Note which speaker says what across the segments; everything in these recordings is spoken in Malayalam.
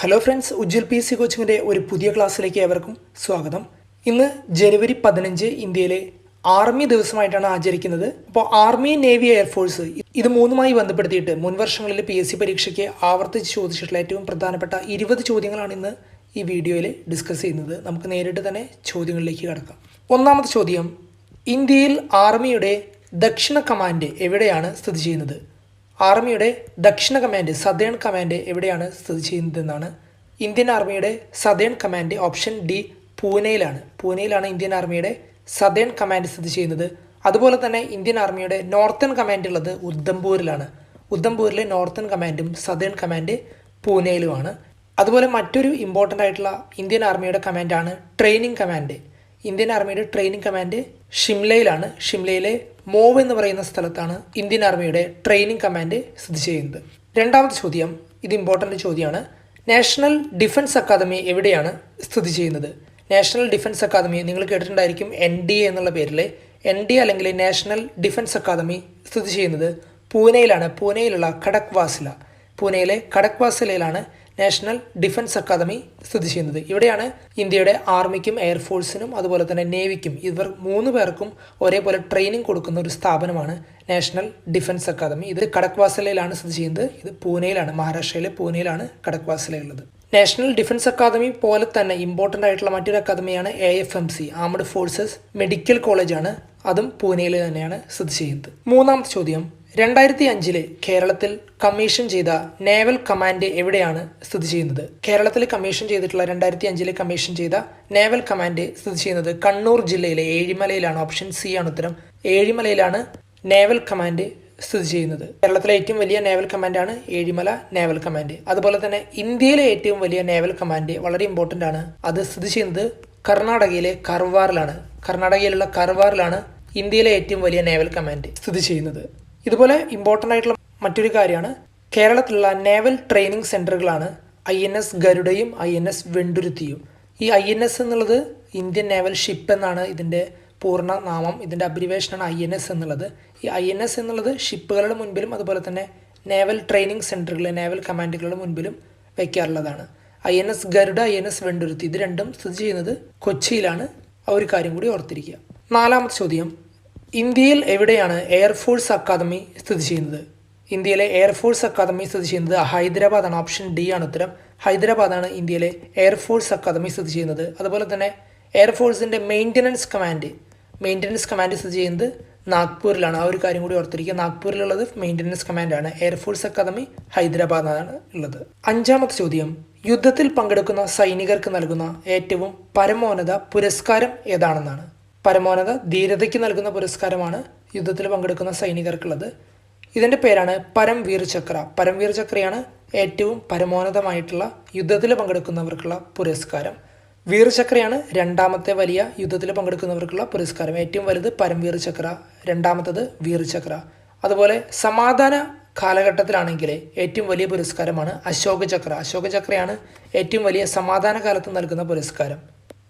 Speaker 1: Hello friends Ujjwal P C കോച്ചിങ്ങിന്റെ ഒരു പുതിയ ക്ലാസ്സിലേക്ക് ഏവർക്കും സ്വാഗതം. ഇന്ന് ജനുവരി പതിനഞ്ച് ഇന്ത്യയിലെ ആർമി ദിവസമായിട്ടാണ് ആചരിക്കുന്നത്. അപ്പോൾ ആർമി നേവി എയർഫോഴ്സ് ഇത് മൂന്നുമായി ബന്ധപ്പെടുത്തിയിട്ട് മുൻ വർഷങ്ങളിൽ പി എസ് സി പരീക്ഷയ്ക്ക് ആവർത്തിച്ച് ചോദിച്ചിട്ടുള്ള ഏറ്റവും പ്രധാനപ്പെട്ട ഇരുപത് ചോദ്യങ്ങളാണ് ഇന്ന് ഈ വീഡിയോയിൽ ഡിസ്കസ് ചെയ്യുന്നത്. നമുക്ക് നേരിട്ട് തന്നെ ചോദ്യങ്ങളിലേക്ക് കടക്കാം. ഒന്നാമത്തെ ചോദ്യം ഇന്ത്യയിൽ ആർമിയുടെ ദക്ഷിണ കമാൻഡ് എവിടെയാണ് സ്ഥിതി ചെയ്യുന്നത്? ആർമിയുടെ ദക്ഷിണ കമാൻഡ് സദേൺ കമാൻഡ് എവിടെയാണ് സ്ഥിതി ചെയ്യുന്നതെന്നാണ്. ഇന്ത്യൻ ആർമിയുടെ സദേൺ കമാൻഡ് ഓപ്ഷൻ ഡി പൂനെയിലാണ്. പൂനെയിലാണ് ഇന്ത്യൻ ആർമിയുടെ സദേൺ കമാൻഡ് സ്ഥിതി ചെയ്യുന്നത്. അതുപോലെ തന്നെ ഇന്ത്യൻ ആർമിയുടെ നോർത്തേൺ കമാൻഡ് ഉള്ളത് ഉദ്ധംപൂരിലാണ് ഉദ്ധംപൂരിലെ നോർത്തേൺ കമാൻഡും സദേൺ കമാൻഡ് പൂനെയിലുമാണ്. അതുപോലെ മറ്റൊരു ഇമ്പോർട്ടന്റ് ആയിട്ടുള്ള ഇന്ത്യൻ ആർമിയുടെ കമാൻഡാണ് ട്രെയിനിങ് കമാൻഡ്. ഇന്ത്യൻ ആർമിയുടെ ട്രെയിനിങ് കമാൻഡ് ഷിംലയിലാണ്. ഷിംലയിലെ മോവ് എന്ന് പറയുന്ന സ്ഥലത്താണ് ഇന്ത്യൻ ആർമിയുടെ ട്രെയിനിങ് കമാൻഡ് സ്ഥിതി ചെയ്യുന്നത്. രണ്ടാമത്തെ ചോദ്യം ഇത് ഇമ്പോർട്ടന്റ് ചോദ്യമാണ്. നാഷണൽ ഡിഫൻസ് അക്കാദമി എവിടെയാണ് സ്ഥിതി ചെയ്യുന്നത്? നാഷണൽ ഡിഫൻസ് അക്കാദമി നിങ്ങൾ കേട്ടിട്ടുണ്ടായിരിക്കും എൻ ഡി എ എന്നുള്ള പേരിൽ എൻ ഡി അല്ലെങ്കിൽ നാഷണൽ ഡിഫൻസ് അക്കാദമി സ്ഥിതി ചെയ്യുന്നത് പൂനെയിലാണ്. പൂനെയിലുള്ള ഖടക് വാസില പൂനെയിലെ ഖടക് വാസിലയിലാണ് നാഷണൽ ഡിഫൻസ് അക്കാദമി സ്ഥിതി ചെയ്യുന്നത്. ഇവിടെയാണ് ഇന്ത്യയുടെ ആർമിക്കും എയർഫോഴ്സിനും അതുപോലെ തന്നെ നേവിക്കും ഇവർ മൂന്ന് പേർക്കും ഒരേപോലെ ട്രെയിനിങ് കൊടുക്കുന്ന ഒരു സ്ഥാപനമാണ് നാഷണൽ ഡിഫൻസ് അക്കാദമി. ഇത് കടക്വാസലയിലാണ് സ്ഥിതി ചെയ്യുന്നത്. ഇത് പൂനെയിലാണ് മഹാരാഷ്ട്രയിലെ പൂനെയിലാണ് കടക്വാസലയുള്ളത്. നാഷണൽ ഡിഫൻസ് അക്കാദമി പോലെ തന്നെ ഇമ്പോർട്ടന്റ് ആയിട്ടുള്ള മറ്റൊരു അക്കാദമിയാണ് A F M C armed forces medical കോളേജാണ് അതും പൂനെയിൽ തന്നെയാണ് സ്ഥിതി ചെയ്യുന്നത്. മൂന്നാമത്തെ ചോദ്യം രണ്ടായിരത്തി അഞ്ചിൽ കേരളത്തിൽ കമ്മീഷൻ ചെയ്ത നേവൽ കമാൻഡ് എവിടെയാണ് സ്ഥിതി ചെയ്യുന്നത്? കേരളത്തിൽ കമ്മീഷൻ ചെയ്തിട്ടുള്ള രണ്ടായിരത്തി അഞ്ചിൽ കമ്മീഷൻ ചെയ്ത നേവൽ കമാൻഡ് സ്ഥിതി ചെയ്യുന്നത് കണ്ണൂർ ജില്ലയിലെ ഏഴിമലയിലാണ്. ഓപ്ഷൻ സി ആണ് ഉത്തരം. ഏഴിമലയിലാണ് നേവൽ കമാൻഡ് സ്ഥിതി ചെയ്യുന്നത്. കേരളത്തിലെ ഏറ്റവും വലിയ നേവൽ കമാൻഡാണ് ഏഴിമല നേവൽ കമാൻഡ്. അതുപോലെ തന്നെ ഇന്ത്യയിലെ ഏറ്റവും വലിയ നേവൽ കമാൻഡ് വളരെ ഇമ്പോർട്ടന്റ് ആണ്. അത് സ്ഥിതി ചെയ്യുന്നത് കർണാടകയിലെ കർവാറിലാണ്. കർണാടകയിലുള്ള കർവാറിലാണ് ഇന്ത്യയിലെ ഏറ്റവും വലിയ നേവൽ കമാൻഡ് സ്ഥിതി ചെയ്യുന്നത്. ഇതുപോലെ ഇമ്പോർട്ടന്റ് ആയിട്ടുള്ള മറ്റൊരു കാര്യമാണ് കേരളത്തിലുള്ള നേവൽ ട്രെയിനിങ് സെന്ററുകളാണ് ഐ എൻ എസ് ഗരുഡയും ഐ എൻ എസ് വെണ്ടുരുത്തിയും. ഈ ഐ എൻ എസ് എന്നുള്ളത് ഇന്ത്യൻ നേവൽ ഷിപ്പ് എന്നാണ് ഇതിന്റെ പൂർണ നാമം ഇതിന്റെ അബ്രിവേഷനാണ് ഐ എൻ എസ് എന്നുള്ളത്. ഈ ഐ എൻ എസ് എന്നുള്ളത് ഷിപ്പുകളുടെ മുൻപിലും അതുപോലെ തന്നെ നേവൽ ട്രെയിനിങ് സെന്ററുകൾ നേവൽ കമാൻഡുകളുടെ മുൻപിലും വയ്ക്കാറുള്ളതാണ് I N S Garuda I N S Venduruthy ഇത് രണ്ടും സ്ഥിതി ചെയ്യുന്നത് കൊച്ചിയിലാണ്. ആ ഒരു കാര്യം കൂടി ഓർത്തിരിക്കുക. നാലാമത്തെ ചോദ്യം. ഇന്ത്യയിൽ എവിടെയാണ് എയർഫോഴ്സ് അക്കാദമി സ്ഥിതി ചെയ്യുന്നത്? ഇന്ത്യയിലെ എയർഫോഴ്സ് അക്കാദമി സ്ഥിതി ചെയ്യുന്നത് ഹൈദരാബാദാണ് ഓപ്ഷൻ ഡി ആണ് ഉത്തരം. ഹൈദരാബാദാണ് ഇന്ത്യയിലെ എയർഫോഴ്സ് അക്കാദമി സ്ഥിതി ചെയ്യുന്നത്. അതുപോലെ തന്നെ എയർഫോഴ്സിന്റെ മെയിന്റനൻസ് കമാൻഡ് മെയിന്റനൻസ് കമാൻഡ് സ്ഥിതി ചെയ്യുന്നത് നാഗ്പൂരിലാണ്. ആ ഒരു കാര്യം കൂടി ഓർത്തിരിക്കുക. നാഗ്പൂരിലുള്ളത് മെയിന്റനൻസ് കമാൻഡാണ് എയർഫോഴ്സ് അക്കാദമി ഹൈദരാബാദാണ് ഉള്ളത്. അഞ്ചാമത്തെ ചോദ്യം. യുദ്ധത്തിൽ പങ്കെടുക്കുന്ന സൈനികർക്ക് നൽകുന്ന ഏറ്റവും പരമോന്നത പുരസ്കാരം ഏതാണെന്നാണ്? പരമോന്നത ധീരതയ്ക്ക് നൽകുന്ന പുരസ്കാരമാണ് യുദ്ധത്തിൽ പങ്കെടുക്കുന്ന സൈനികർക്കുള്ളത്. ഇതിന്റെ പേരാണ് പരംവീർ ചക്ര പരംവീർ ചക്രയാണ് ഏറ്റവും പരമോന്നതമായിട്ടുള്ള യുദ്ധത്തിൽ പങ്കെടുക്കുന്നവർക്കുള്ള പുരസ്കാരം. വീർ ചക്രയാണ് രണ്ടാമത്തെ വലിയ യുദ്ധത്തിൽ പങ്കെടുക്കുന്നവർക്കുള്ള പുരസ്കാരം. ഏറ്റവും വലുത് പരംവീർ ചക്ര രണ്ടാമത്തത് വീർ ചക്ര അതുപോലെ സമാധാന കാലഘട്ടത്തിലാണെങ്കിൽ ഏറ്റവും വലിയ പുരസ്കാരമാണ് അശോക ചക്ര അശോക ചക്രയാണ് ഏറ്റവും വലിയ സമാധാന കാലത്ത് നൽകുന്ന പുരസ്കാരം.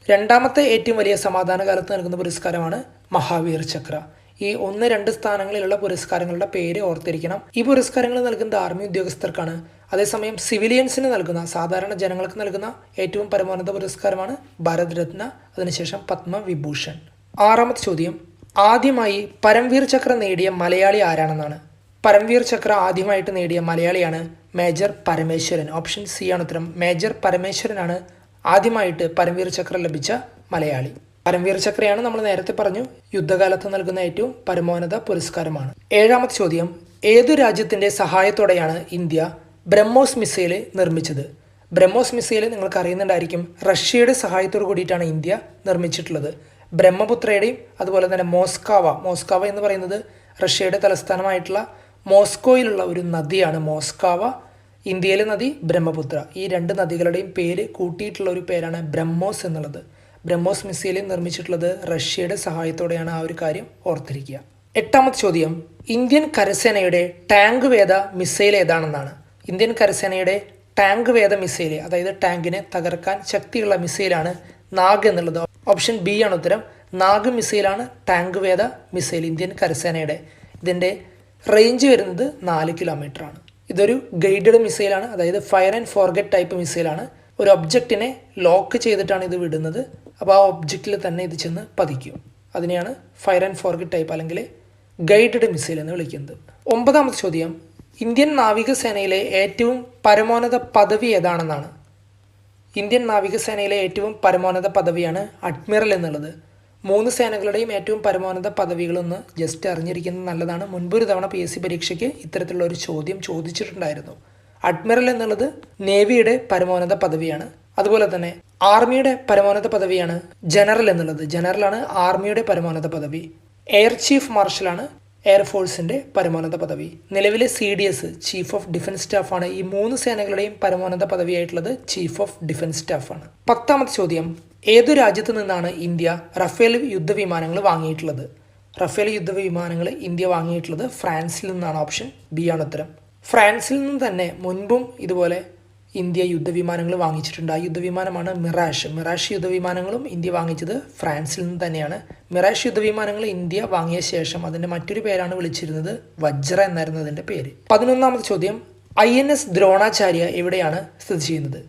Speaker 1: രണ്ടാമത്തെ ഏറ്റവും വലിയ സമാധാന കാലത്ത് നൽകുന്ന പുരസ്കാരമാണ് മഹാവീർ ചക്ര. ഈ ഒന്ന് രണ്ട് സ്ഥാനങ്ങളിലുള്ള പുരസ്കാരങ്ങളുടെ പേര് ഓർത്തിരിക്കണം. ഈ പുരസ്കാരങ്ങൾ നൽകുന്നത് ആർമി ഉദ്യോഗസ്ഥർക്കാണ്. അതേസമയം സിവിലിയൻസിന് നൽകുന്ന സാധാരണ ജനങ്ങൾക്ക് നൽകുന്ന ഏറ്റവും പരമോന്നത പുരസ്കാരമാണ് ഭാരത് രത്ന അതിനുശേഷം പത്മവിഭൂഷൺ ആറാമത്തെ ചോദ്യം ആദ്യമായി പരംവീർ ചക്ര നേടിയ മലയാളി ആരാണെന്നാണ്? പരംവീർ ചക്ര ആദ്യമായിട്ട് നേടിയ മലയാളിയാണ് മേജർ പരമേശ്വരൻ. ഓപ്ഷൻ സി ആണ് ഉത്തരം. മേജർ പരമേശ്വരനാണ് ആദ്യമായിട്ട് പരംവീർ ചക്ര ലഭിച്ച മലയാളി. പരംവീർ ചക്രയാണ് നമ്മൾ നേരത്തെ പറഞ്ഞു യുദ്ധകാലത്ത് നൽകുന്ന ഏറ്റവും പരമോന്നത പുരസ്കാരമാണ്. ഏഴാമത്തെ ചോദ്യം ഏതു രാജ്യത്തിന്റെ സഹായത്തോടെയാണ് ഇന്ത്യ ബ്രഹ്മോസ് മിസൈൽ നിർമ്മിച്ചത്? ബ്രഹ്മോസ് മിസൈൽ നിങ്ങൾക്ക് അറിയുന്നുണ്ടായിരിക്കും റഷ്യയുടെ സഹായത്തോട് കൂടിയിട്ടാണ് ഇന്ത്യ നിർമ്മിച്ചിട്ടുള്ളത്. ബ്രഹ്മപുത്രയുടെയും അതുപോലെ തന്നെ മോസ്കാവ മോസ്കാവ എന്ന് പറയുന്നത് റഷ്യയുടെ തലസ്ഥാനമായിട്ടുള്ള മോസ്കോയിലുള്ള ഒരു നദിയാണ് മോസ്കാവ. ഇന്ത്യയിലെ നദി ബ്രഹ്മപുത്ര. ഈ രണ്ട് നദികളുടെയും പേര് കൂട്ടിയിട്ടുള്ള ഒരു പേരാണ് ബ്രഹ്മോസ് എന്നുള്ളത്. ബ്രഹ്മോസ് മിസൈൽ നിർമ്മിച്ചിട്ടുള്ളത് റഷ്യയുടെ സഹായത്തോടെയാണ് ആ ഒരു കാര്യം ഓർത്തിരിക്കുക. എട്ടാമത്തെ ചോദ്യം ഇന്ത്യൻ കരസേനയുടെ ടാങ്ക് വേദ മിസൈൽ ഏതാണെന്നാണ്. ഇന്ത്യൻ കരസേനയുടെ ടാങ്ക് വേദ മിസൈൽ അതായത് ടാങ്കിനെ തകർക്കാൻ ശക്തിയുള്ള മിസൈലാണ് നാഗ് എന്നുള്ളത്. ഓപ്ഷൻ ബി ആണ് ഉത്തരം. നാഗ് മിസൈലാണ് ടാങ്ക് വേദ മിസൈൽ ഇന്ത്യൻ കരസേനയുടെ. ഇതിന്റെ റേഞ്ച് വരുന്നത് നാല് കിലോമീറ്റർ ആണ് ഇതൊരു ഗൈഡഡ് മിസൈലാണ് അതായത് ഫയർ ആൻഡ് ഫോർഗറ്റ് ടൈപ്പ് മിസൈലാണ്. ഒരു ഒബ്ജക്റ്റിനെ ലോക്ക് ചെയ്തിട്ടാണ് ഇത് വിടുന്നത്. അപ്പോൾ ആ ഒബ്ജക്റ്റിൽ തന്നെ ഇത് ചെന്ന് പതിക്കും. അതിനെയാണ് ഫയർ ആൻഡ് ഫോർഗറ്റ് ടൈപ്പ് അല്ലെങ്കിൽ ഗൈഡഡ് മിസൈൽ എന്ന് വിളിക്കുന്നത്. ഒമ്പതാമത്തെ ചോദ്യം. ഇന്ത്യൻ നാവികസേനയിലെ ഏറ്റവും പരമോന്നത പദവി ഏതാണെന്നാണ്. ഇന്ത്യൻ നാവികസേനയിലെ ഏറ്റവും പരമോന്നത പദവിയാണ് അഡ്മിറൽ എന്നുള്ളത്. മൂന്ന് സേനകളുടെയും ഏറ്റവും പരമോന്നത പദവികളൊന്ന് ജസ്റ്റ് അറിഞ്ഞിരിക്കുന്നത് നല്ലതാണ്. മുൻപൊരു തവണ പി എസ് സി പരീക്ഷയ്ക്ക് ഇത്തരത്തിലുള്ള ഒരു ചോദ്യം ചോദിച്ചിട്ടുണ്ടായിരുന്നു. അഡ്മിറൽ എന്നുള്ളത് നേവിയുടെ പരമോന്നത പദവിയാണ്. അതുപോലെ തന്നെ ആർമിയുടെ പരമോന്നത പദവിയാണ് ജനറൽ എന്നുള്ളത്. ജനറലാണ് ആർമിയുടെ പരമോന്നത പദവി. എയർ ചീഫ് മാർഷലാണ് എയർഫോഴ്സിന്റെ പരമോന്നത പദവി. നിലവിലെ C D S chief of defence സ്റ്റാഫാണ് ഈ മൂന്ന് സേനകളുടെയും പരമോന്നത പദവിയായിട്ടുള്ളത് ചീഫ് ഓഫ് ഡിഫൻസ് സ്റ്റാഫാണ് പത്താമത്തെ ചോദ്യം. ഏത് രാജ്യത്തു നിന്നാണ് ഇന്ത്യ റഫേൽ യുദ്ധവിമാനങ്ങൾ വാങ്ങിയിട്ടുള്ളത്? റഫേൽ യുദ്ധവിമാനങ്ങൾ ഇന്ത്യ വാങ്ങിയിട്ടുള്ളത് ഫ്രാൻസിൽ നിന്നാണ്. ഓപ്ഷൻ ബി ആണ് ഉത്തരം. ഫ്രാൻസിൽ നിന്ന് തന്നെ മുൻപും ഇതുപോലെ ഇന്ത്യ യുദ്ധവിമാനങ്ങൾ വാങ്ങിച്ചിട്ടുണ്ട്. ആ യുദ്ധവിമാനമാണ് മിറാഷ്. മിറാഷ് യുദ്ധവിമാനങ്ങളും ഇന്ത്യ വാങ്ങിച്ചത് ഫ്രാൻസിൽ നിന്ന് തന്നെയാണ്. മിറാഷ് യുദ്ധവിമാനങ്ങൾ ഇന്ത്യ വാങ്ങിയ ശേഷം അതിന്റെ മറ്റൊരു പേരാണ് വിളിച്ചിരുന്നത് വജ്ര എന്നായിരുന്നു അതിന്റെ പേര്. പതിനൊന്നാമത്തെ ചോദ്യം ഐ എൻ എസ് ദ്രോണാചാര്യ എവിടെയാണ് സ്ഥിതി ചെയ്യുന്നത്?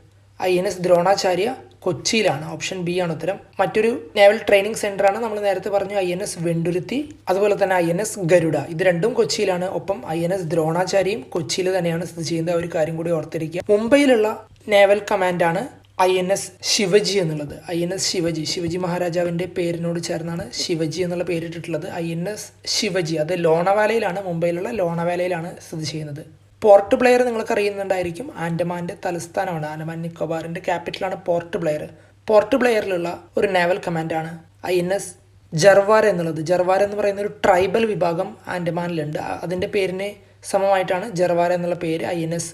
Speaker 1: ഐ എൻ എസ് ദ്രോണാചാര്യ കൊച്ചിയിലാണ്. ഓപ്ഷൻ ബി ആണ് ഉത്തരം. മറ്റൊരു നേവൽ ട്രെയിനിങ് സെന്ററാണ് നമ്മൾ നേരത്തെ പറഞ്ഞു ഐ എൻ എസ് വെണ്ടുരുത്തി അതുപോലെ തന്നെ ഐ എൻ എസ് ഗരുഡ. ഇത് രണ്ടും കൊച്ചിയിലാണ്. ഒപ്പം ഐ എൻ എസ് ദ്രോണാചാര്യയും കൊച്ചിയിൽ തന്നെയാണ് സ്ഥിതി ചെയ്യുന്നത്. ഒരു കാര്യം കൂടി ഓർത്തിരിക്കുക. മുംബൈയിലുള്ള നേവൽ കമാൻഡാണ് ഐ എൻ എസ് ശിവജി എന്നുള്ളത്. I N S Shivaji. Shivaji മഹാരാജാവിന്റെ പേരിനോട് ചേർന്നാണ് ശിവജി എന്നുള്ള പേരിട്ടിട്ടുള്ളത് ഐ എൻ എസ് ശിവജി. അത് ലോണവാലയിലാണ്. മുംബൈയിലുള്ള ലോണവാലയിലാണ് സ്ഥിതി ചെയ്യുന്നത്. പോർട്ട് ബ്ലെയർ നിങ്ങൾക്ക് അറിയുന്നുണ്ടായിരിക്കും ആൻഡമാന്റെ തലസ്ഥാനമാണ്. ആൻഡമാൻ നിക്കോബാറിന്റെ ക്യാപിറ്റലാണ് പോർട്ട് ബ്ലെയർ. പോർട്ട് ബ്ലെയറിലുള്ള ഒരു നേവൽ കമാൻഡാണ് ഐ എൻ എസ് ജർവാർ എന്നുള്ളത്. ജർവാർ എന്ന് പറയുന്ന ഒരു ട്രൈബൽ വിഭാഗം ആൻഡമാനിലുണ്ട്. അതിന്റെ പേരിനെ സമമായിട്ടാണ് ജർവാർ എന്നുള്ള പേര് ഐ എൻ എസ്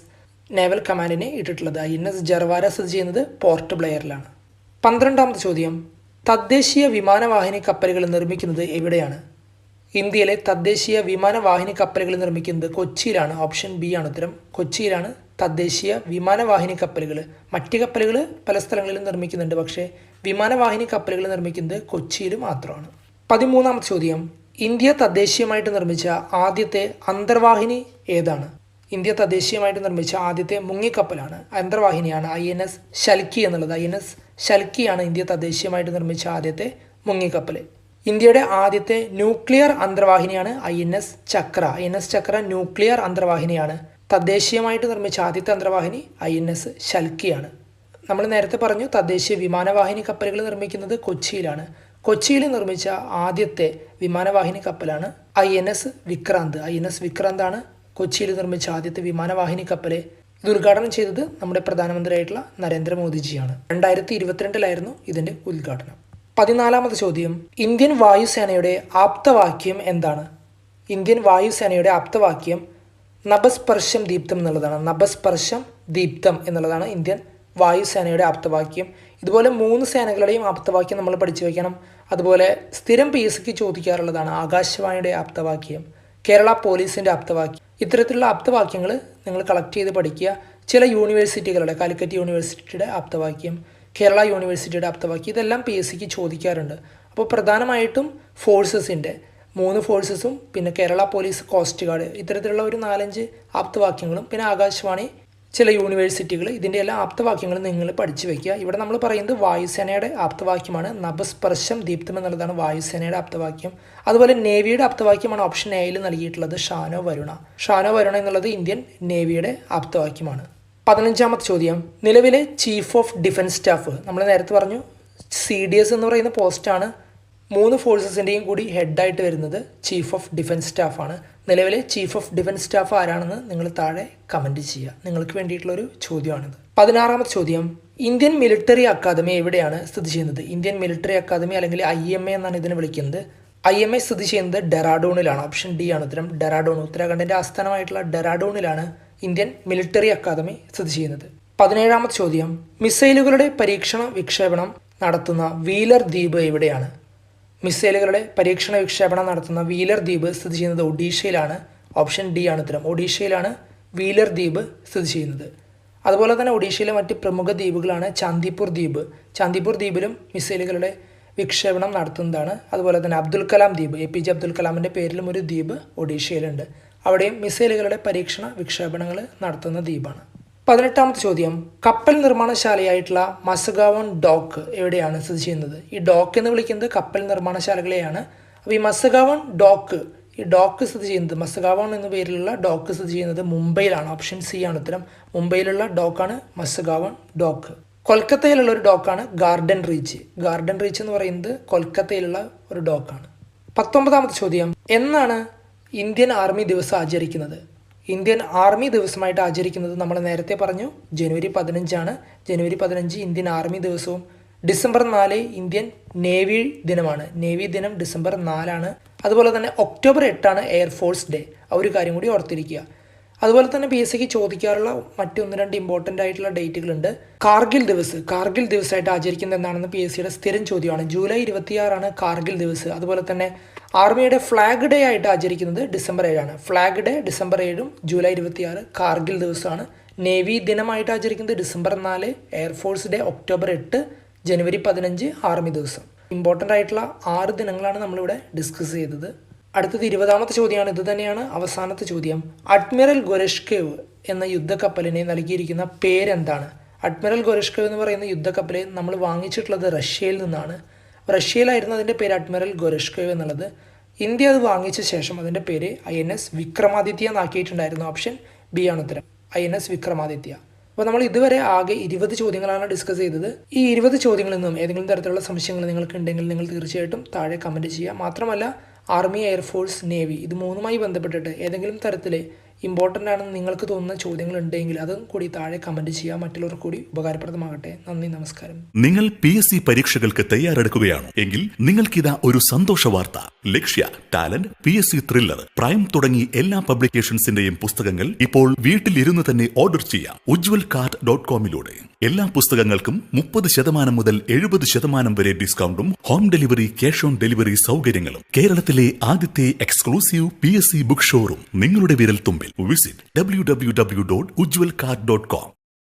Speaker 1: നേവൽ കമാൻഡിനെ ഇട്ടിട്ടുള്ളത്. ഐ എൻ എസ് ജർവാര സ്ഥിതി ചെയ്യുന്നത് പോർട്ട് ബ്ലെയറിലാണ്. പന്ത്രണ്ടാമത്തെ ചോദ്യം. തദ്ദേശീയ വിമാനവാഹിനി കപ്പലുകൾ നിർമ്മിക്കുന്നത് എവിടെയാണ്? ഇന്ത്യയിലെ തദ്ദേശീയ വിമാനവാഹിനി കപ്പലുകൾ നിർമ്മിക്കുന്നത് കൊച്ചിയിലാണ്. ഓപ്ഷൻ ബി ആണ് ഉത്തരം. കൊച്ചിയിലാണ് തദ്ദേശീയ വിമാനവാഹിനി കപ്പലുകൾ. മറ്റു കപ്പലുകൾ പല സ്ഥലങ്ങളിലും നിർമ്മിക്കുന്നുണ്ട്. പക്ഷേ വിമാനവാഹിനി കപ്പലുകൾ നിർമ്മിക്കുന്നത് കൊച്ചിയിൽ മാത്രമാണ്. പതിമൂന്നാമത്തെ ചോദ്യം. ഇന്ത്യ തദ്ദേശീയമായിട്ട് നിർമ്മിച്ച ആദ്യത്തെ അന്തർവാഹിനി ഏതാണ്? ഇന്ത്യ തദ്ദേശീയമായിട്ട് നിർമ്മിച്ച ആദ്യത്തെ മുങ്ങിക്കപ്പലാണ്. അന്തർവാഹിനിയാണ് ഐ എൻ എസ് ശൽക്കി എന്നുള്ളത്. ഐ എൻ എസ് ശൽക്കിയാണ് ഇന്ത്യ തദ്ദേശീയമായിട്ട് നിർമ്മിച്ച ആദ്യത്തെ മുങ്ങിക്കപ്പൽ ഇന്ത്യയുടെ ആദ്യത്തെ nuclear അന്തർവാഹിനിയാണ് I N S Chakra. I N S Chakra nuclear അന്തർവാഹിനിയാണ്. തദ്ദേശീയമായിട്ട് നിർമ്മിച്ച ആദ്യത്തെ അന്തർവാഹിനി ഐ എൻ എസ് ശൽക്കിയാണ്. നമ്മൾ നേരത്തെ പറഞ്ഞു തദ്ദേശീയ വിമാനവാഹിനി കപ്പലുകൾ നിർമ്മിക്കുന്നത് കൊച്ചിയിലാണ്. കൊച്ചിയിൽ നിർമ്മിച്ച ആദ്യത്തെ വിമാനവാഹിനി കപ്പലാണ് I N S Vikrant. I N S Vikrant ആണ് കൊച്ചിയിൽ നിർമ്മിച്ച ആദ്യത്തെ വിമാനവാഹിനി കപ്പലെ. ഇത് ഉദ്ഘാടനം ചെയ്തത് നമ്മുടെ പ്രധാനമന്ത്രിയായിട്ടുള്ള നരേന്ദ്രമോദിജിയാണ്. രണ്ടായിരത്തി ഇരുപത്തിരണ്ടിലായിരുന്നു ഇതിന്റെ ഉദ്ഘാടനം. പതിനാലാമത്തെ ചോദ്യം. ഇന്ത്യൻ വായുസേനയുടെ ആപ്തവാക്യം എന്താണ്? ഇന്ത്യൻ വായുസേനയുടെ ആപ്തവാക്യം നഭസ്പർശം ദീപ്തം എന്നുള്ളതാണ്. നഭസ്പർശം ദീപ്തം എന്നുള്ളതാണ് ഇന്ത്യൻ വായുസേനയുടെ ആപ്തവാക്യം. ഇതുപോലെ മൂന്ന് സേനകളുടെയും ആപ്തവാക്യം നമ്മൾ പഠിച്ചു വയ്ക്കണം അതുപോലെ സ്ഥിരം പി എസ് ചോദിക്കാറുള്ളതാണ് ആകാശവാണിയുടെ ആപ്തവാക്യം കേരള പോലീസിന്റെ ആപ്തവാക്യം. ഇത്തരത്തിലുള്ള ആപ്തവാക്യങ്ങൾ നിങ്ങൾ കളക്ട് ചെയ്ത് പഠിക്കുക. ചില യൂണിവേഴ്സിറ്റികളുടെ കാലിക്കറ്റ് യൂണിവേഴ്സിറ്റിയുടെ ആപ്തവാക്യം. കേരള യൂണിവേഴ്സിറ്റിയുടെ അപ്തവാക്കി ഇതെല്ലാം പി എസ് സിക്ക് ചോദിക്കാറുണ്ട്. അപ്പോൾ പ്രധാനമായിട്ടും ഫോഴ്സസിന്റെ മൂന്ന് ഫോഴ്സസും പിന്നെ കേരള പോലീസ് കോസ്റ്റ് ഗാർഡ് ഇത്തരത്തിലുള്ള ഒരു നാലഞ്ച് ആപ്തവാക്യങ്ങളും പിന്നെ ആകാശവാണി ചില യൂണിവേഴ്സിറ്റികൾ ഇതിന്റെ എല്ലാ ആപ്തവാക്യങ്ങളും നിങ്ങൾ പഠിച്ചു വയ്ക്കുക ഇവിടെ നമ്മൾ പറയുന്നത് വായുസേനയുടെ ആപ്തവാക്യമാണ്. നഭസ്പർശം ദീപ്തം എന്നുള്ളതാണ് വായുസേനയുടെ ആപ്തവാക്യം. അതുപോലെ നേവിയുടെ ആപ്തവാക്യമാണ് ഓപ്ഷൻ എയിൽ നൽകിയിട്ടുള്ളത് ഷാനോ വരുണ. ഷാനോ വരുണ എന്നുള്ളത് ഇന്ത്യൻ നേവിയുടെ ആപ്തവാക്യമാണ്. പതിനഞ്ചാമത്തെ ചോദ്യം. നിലവിലെ ചീഫ് ഓഫ് ഡിഫൻസ് സ്റ്റാഫ് നമ്മൾ നേരത്തെ പറഞ്ഞു സി ഡി എസ് എന്ന് പറയുന്ന പോസ്റ്റാണ് മൂന്ന് ഫോഴ്സസിന്റെയും കൂടി ഹെഡായിട്ട് വരുന്നത് ചീഫ് ഓഫ് ഡിഫൻസ് സ്റ്റാഫാണ് നിലവിലെ ചീഫ് ഓഫ് ഡിഫൻസ് സ്റ്റാഫ് ആരാണെന്ന് നിങ്ങൾ താഴെ കമന്റ് ചെയ്യുക. നിങ്ങൾക്ക് വേണ്ടിയിട്ടുള്ളൊരു ചോദ്യമാണിത്. പതിനാറാമത്തെ ചോദ്യം. ഇന്ത്യൻ മിലിറ്ററി അക്കാദമി എവിടെയാണ് സ്ഥിതി ചെയ്യുന്നത്? ഇന്ത്യൻ മിലിറ്ററി അക്കാദമി അല്ലെങ്കിൽ ഐ എം എ എന്നാണ് ഇതിനെ വിളിക്കുന്നത്. ഐ എം എ സ്ഥിതി ചെയ്യുന്നത് ഡെറാഡൂണിലാണ്. ഓപ്ഷൻ ഡി ആണ് ഉത്തരം. ഡെറാഡൂൺ ഉത്തരാഖണ്ഡിന്റെ ആസ്ഥാനമായിട്ടുള്ള ഡെറാഡൂണിലാണ് ഇന്ത്യൻ മിലിറ്ററി അക്കാദമി സ്ഥിതി ചെയ്യുന്നത്. പതിനേഴാമത്തെ ചോദ്യം. മിസൈലുകളുടെ പരീക്ഷണ വിക്ഷേപണം നടത്തുന്ന വീലർ ദ്വീപ് എവിടെയാണ്? മിസൈലുകളുടെ പരീക്ഷണ വിക്ഷേപണം നടത്തുന്ന വീലർ ദ്വീപ് സ്ഥിതി ചെയ്യുന്നത് ഒഡീഷയിലാണ്. ഓപ്ഷൻ ഡി ആണ് ഉത്തരം. ഒഡീഷയിലാണ് വീലർ ദ്വീപ് സ്ഥിതി ചെയ്യുന്നത്. അതുപോലെ തന്നെ ഒഡീഷയിലെ മറ്റ് പ്രമുഖ ദ്വീപുകളാണ് ചാന്ദിപ്പൂർ ദ്വീപ്. ചാന്ദിപ്പൂർ ദ്വീപിലും മിസൈലുകളുടെ വിക്ഷേപണം നടത്തുന്നതാണ്. അതുപോലെ തന്നെ അബ്ദുൽ കലാം ദ്വീപ്. എ പി ജെ അബ്ദുൽ കലാമിന്റെ പേരിലും ഒരു ദ്വീപ് ഒഡീഷയിലുണ്ട്. അവിടെയും മിസൈലുകളുടെ പരീക്ഷണ വിക്ഷേപണങ്ങൾ നടത്തുന്ന ദ്വീപാണ്. പതിനെട്ടാമത്തെ ചോദ്യം. കപ്പൽ നിർമ്മാണശാലയായിട്ടുള്ള മസഗാവൺ ഡോക്ക് എവിടെയാണ് സ്ഥിതി ചെയ്യുന്നത്? ഈ ഡോക്ക് എന്ന് വിളിക്കുന്നത് കപ്പൽ നിർമ്മാണശാലകളെയാണ്. അപ്പോൾ ഈ മസഗാവൺ ഡോക്ക് ഈ ഡോക്ക് സ്ഥിതി ചെയ്യുന്നത് മസഗാവൺ എന്ന പേരിലുള്ള ഡോക്ക് സ്ഥിതി ചെയ്യുന്നത് മുംബൈയിലാണ്. ഓപ്ഷൻ സി ആണ് ഉത്തരം. മുംബൈയിലുള്ള ഡോക്കാണ് മസഗാവൺ ഡോക്ക്. കൊൽക്കത്തയിലുള്ള ഒരു ഡോക്കാണ് ഗാർഡൻ റീച്ച്. ഗാർഡൻ റീച്ച് എന്ന് പറയുന്നത് കൊൽക്കത്തയിലുള്ള ഒരു ഡോക്കാണ്. പത്തൊമ്പതാമത്തെ ചോദ്യം. എന്നാണ് ഇന്ത്യൻ ആർമി ദിവസം ആചരിക്കുന്നത്. ഇന്ത്യൻ ആർമി ദിവസമായിട്ട് ആചരിക്കുന്നത് നമ്മൾ നേരത്തെ പറഞ്ഞു. ജനുവരി പതിനഞ്ചാണ്. ജനുവരി പതിനഞ്ച് ഇന്ത്യൻ ആർമി ദിവസവും. ഡിസംബർ നാല് ഇന്ത്യൻ നേവി ദിനമാണ്. നേവി ദിനം ഡിസംബർ നാലാണ്. അതുപോലെ തന്നെ ഒക്ടോബർ എട്ടാണ് എയർഫോഴ്സ് ഡേ. ആ ഒരു കാര്യം കൂടി ഓർത്തിരിക്കുക. അതുപോലെ തന്നെ പി എസ് സിക്ക് ചോദിക്കാറുള്ള മറ്റൊന്ന് രണ്ട് ഇമ്പോർട്ടന്റ് ആയിട്ടുള്ള ഡേറ്റുകളുണ്ട് കാർഗിൽ ദിവസ്. കാർഗിൽ ദിവസമായിട്ട് ആചരിക്കുന്നത് എന്താണെന്ന് പി എസ് സിയുടെ സ്ഥിരം ചോദ്യമാണ്. ജൂലൈ ഇരുപത്തിയാറാണ് കാർഗിൽ ദിവസ്. അതുപോലെ തന്നെ ആർമിയുടെ ഫ്ലാഗ് ഡേ ആയിട്ട് ആചരിക്കുന്നത് ഡിസംബർ ഏഴാണ്. ഫ്ലാഗ് ഡേ ഡിസംബർ ഏഴും ജൂലൈ ഇരുപത്തിയാറ് കാർഗിൽ ദിവസമാണ്. നേവി ദിനമായിട്ട് ആചരിക്കുന്നത് ഡിസംബർ നാല് എയർഫോഴ്സ് ഡേ ഒക്ടോബർ എട്ട് ജനുവരി പതിനഞ്ച് ആർമി ദിവസം. ഇമ്പോർട്ടന്റ് ആയിട്ടുള്ള ആറ് ദിനങ്ങളാണ് നമ്മളിവിടെ ഡിസ്കസ് ചെയ്തത്. അടുത്തത് ഇരുപതാമത്തെ ചോദ്യമാണ്. ഇത് തന്നെയാണ് അവസാനത്തെ ചോദ്യം. അഡ്മിറൽ ഗൊരഷ്കേവ് എന്ന യുദ്ധക്കപ്പലിനെ നൽകിയിരിക്കുന്ന പേരെന്താണ്? അഡ്മിറൽ ഗൊരഷ്കേവ് എന്ന് പറയുന്ന യുദ്ധക്കപ്പലെ നമ്മൾ വാങ്ങിച്ചിട്ടുള്ളത് റഷ്യയിൽ നിന്നാണ്. റഷ്യയിലായിരുന്നു അതിന്റെ പേര് അഡ്മിറൽ ഗൊരഷ്കേവ് എന്നുള്ളത്. ഇന്ത്യ അത് വാങ്ങിച്ച ശേഷം അതിന്റെ പേര് ഐ എൻ എസ് വിക്രമാദിത്യ എന്നാക്കിയിട്ടുണ്ടായിരുന്നു. ഓപ്ഷൻ ബി ആണ് ഉത്തരം. I N S Vikramaditya. അപ്പോൾ നമ്മൾ ഇതുവരെ ആകെ ഇരുപത് ചോദ്യങ്ങളാണ് ഡിസ്കസ് ചെയ്തത്. ഈ ഇരുപത് ചോദ്യങ്ങളിൽ നിന്നും ഏതെങ്കിലും തരത്തിലുള്ള സംശയങ്ങൾ നിങ്ങൾക്ക് ഉണ്ടെങ്കിൽ നിങ്ങൾ തീർച്ചയായിട്ടും താഴെ കമന്റ് ചെയ്യുക. മാത്രമല്ല ആർമി എയർഫോഴ്സ് നേവി ഇത് മൂന്നുമായി ബന്ധപ്പെട്ടിട്ട് ഏതെങ്കിലും തരത്തിൽ ഇമ്പോർട്ടന്റ് ആണെന്ന് നിങ്ങൾക്ക് തോന്നുന്ന ചോദ്യങ്ങൾ ഉണ്ടെങ്കിൽ അതും കൂടി താഴെ കമന്റ് ചെയ്യാം മറ്റുള്ളവർക്ക് കൂടി ഉപകാരപ്രദമാകട്ടെ. നന്ദി നമസ്കാരം.
Speaker 2: നിങ്ങൾ പി എസ് സി പരീക്ഷകൾക്ക് തയ്യാറെടുക്കുകയാണോ എങ്കിൽ നിങ്ങൾക്കിതാ ഒരു സന്തോഷ വാർത്ത. Lakshya talent P S C thriller prime തുടങ്ങി എല്ലാ പബ്ലിക്കേഷൻസിന്റെയും പുസ്തകങ്ങൾ ഇപ്പോൾ വീട്ടിലിരുന്ന് തന്നെ ഓർഡർ ചെയ്യാം. ഉജ്വൽ കാർഡ് ഡോട്ട് കോമിലൂടെ എല്ലാ പുസ്തകങ്ങൾക്കും മുപ്പത് ശതമാനം മുതൽ എഴുപത് ശതമാനം വരെ ഡിസ്കൗണ്ടും home delivery cash on delivery സൗകര്യങ്ങളും കേരളത്തിലെ ആദ്യത്തെ exclusive P S C book showroom നിങ്ങളുടെ വിരൽ തുമ്പിൽ. Dot Ujwal card dot com